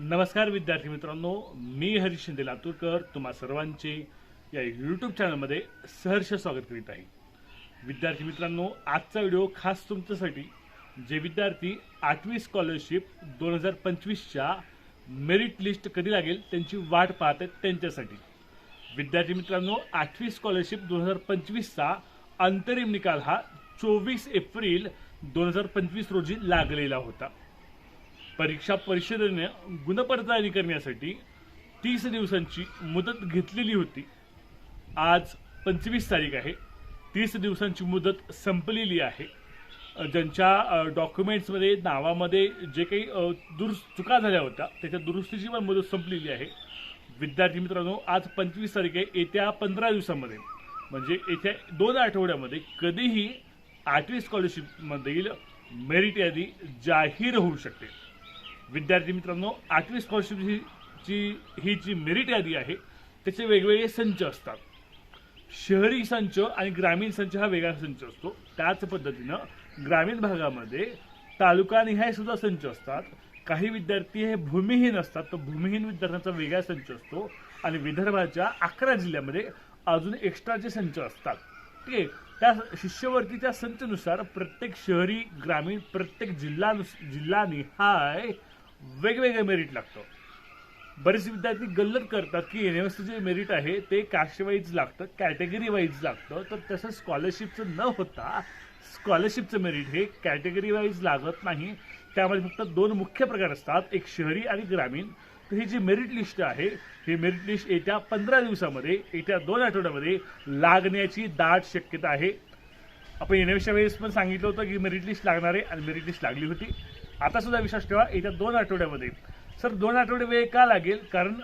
नमस्कार विद्यार्थी मित्रांनो मी हरीश शिंदे लातूरकर तुम्हा सर्वांचे या यूट्यूब चॅनलमध्ये सहर्ष स्वागत करीत आहे. विद्यार्थी मित्रांनो आजचा व्हिडिओ खास तुमच्यासाठी जे विद्यार्थी आठवी स्कॉलरशिप दोन हजार पंचवीसच्या मेरिट लिस्ट कधी लागेल त्यांची वाट पाहत आहेत त्यांच्यासाठी. विद्यार्थी मित्रांनो आठवी स्कॉलरशिप दोन हजार पंचवीसचा अंतरिम निकाल हा चोवीस एप्रिल दोन हजार पंचवीस रोजी लागलेला होता. परीक्षा परिषदेने गुणपडताळणी करण्यासाठी तीस दिवसांची मुदत घेतलेली होती. आज पंचवीस तारीख आहे. तीस दिवसांची मुदत संपलेली आहे. ज्यांच्या डॉक्युमेंट्समध्ये नावामध्ये जे काही दुरुस्त चुका झाल्या होत्या त्याच्या दुरुस्तीची पण मुदत संपलेली आहे. विद्यार्थी मित्रांनो आज पंचवीस तारीख आहे. येत्या पंधरा दिवसामध्ये म्हणजे येत्या दोन आठवड्यामध्ये कधीही आठवी स्कॉलरशिपमधील मेरिट यादी जाहीर होऊ शकते. विद्यार्थी मित्रांनो आठवी स्कॉलरशिपची जी ही जी मेरिट यादी आहे त्याचे वेगवेगळे संच असतात. शहरी संच आणि ग्रामीण संच हा वेगळा संच असतो. त्याच पद्धतीनं ग्रामीण भागामध्ये तालुकानिहाय सुद्धा संच असतात. काही विद्यार्थी हे भूमिहीन असतात तर भूमिहीन विद्यार्थ्यांचा वेगळा संच असतो. आणि विदर्भाच्या अकरा जिल्ह्यामध्ये अजून एक्स्ट्राचे संच असतात. ठीक आहे? त्या शिष्यवृत्तीच्या संचनुसार प्रत्येक शहरी ग्रामीण प्रत्येक जिल्हा जिल्हानिहाय वेगवेगळे मेरिट लागतं. बरेच विद्यार्थी गल्लत करतात की एन जे मेरिट आहे ते कास्ट वाईज लागतं कॅटेगरी वाईज लागतं. तर तसं स्कॉलरशिपचं न होता स्कॉलरशिपचं मेरिट हे कॅटेगरी वाईज लागत नाही. त्यामध्ये फक्त दोन मुख्य प्रकार असतात एक शहरी आणि ग्रामीण. तर ही जी मेरिट लिस्ट आहे ही मेरिट लिस्ट येत्या पंधरा दिवसामध्ये येत्या दोन आठवड्यामध्ये लागण्याची दाट शक्यता आहे. आपण येण्याच्या वेळेस पण सांगितलं होतं की मेरिट लिस्ट लागणार आहे आणि मेरिट लिस्ट लागली होती. आता सुद्धा विश्वास ठेवा येत्या दोन आठवड्यामध्ये. सर दोन आठवडे वेळ का लागेल? कारण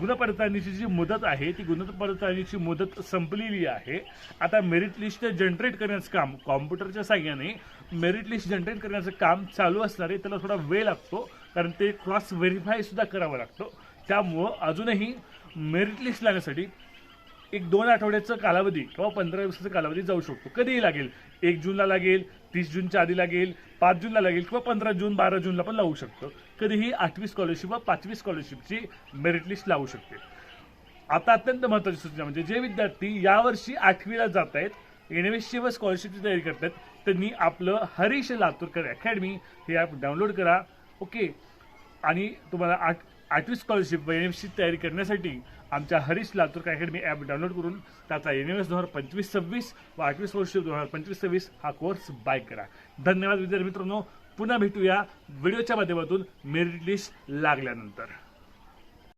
गुणपडताळणीची जी मुदत आहे ती गुणपडताळणीची मुदत संपलेली आहे. आता मेरिट लिस्ट जनरेट करण्याचं काम कॉम्प्युटरच्या साह्याने मेरिट लिस्ट जनरेट करण्याचं काम चालू असणार आहे त्याला थोडा वेळ लागतो. कारण ते क्रॉस व्हेरीफाय सुद्धा करावं लागतं. त्यामुळं अजूनही मेरिट लिस्ट लागण्यासाठी एक दोन आठवड्याचा कालावधी किंवा पंधरा दिवसाचा कालावधी जाऊ शकतो. कधीही लागेल. एक जूनला लागेल तीस जूनच्या आधी लागेल पाच जूनला लागेल किंवा पंधरा जून बारा जूनला पण लावू शकतो. कधीही आठवी स्कॉलरशिप व पाचवी स्कॉलरशिपची मेरिट लिस्ट लावू शकते. आता अत्यंत महत्वाची सूचना म्हणजे जे विद्यार्थी यावर्षी आठवीला जात आहेत एनएमएसची व स्कॉलरशिपची तयारी करतात त्यांनी आपलं हरीश लातूरकर अकॅडमी हे ॲप डाउनलोड करा. ओके आणि तुम्हाला आठ आठवी स्कॉलरशिप व एन एमची तयारी करण्यासाठी आमच्या Harish Latur academy app download करून त्याचा एन एम एस दोन हजार पंचवीस सव्वीस व आठवी स्कॉलरशिप दोन हजार पंचवीस सव्वीस हा कोर्स बाय करा. धन्यवाद विद्यार्थी मित्रांनो. पुन्हा भेटूया व्हिडिओच्या माध्यमातून मेरिट लिस्ट लागल्यानंतर.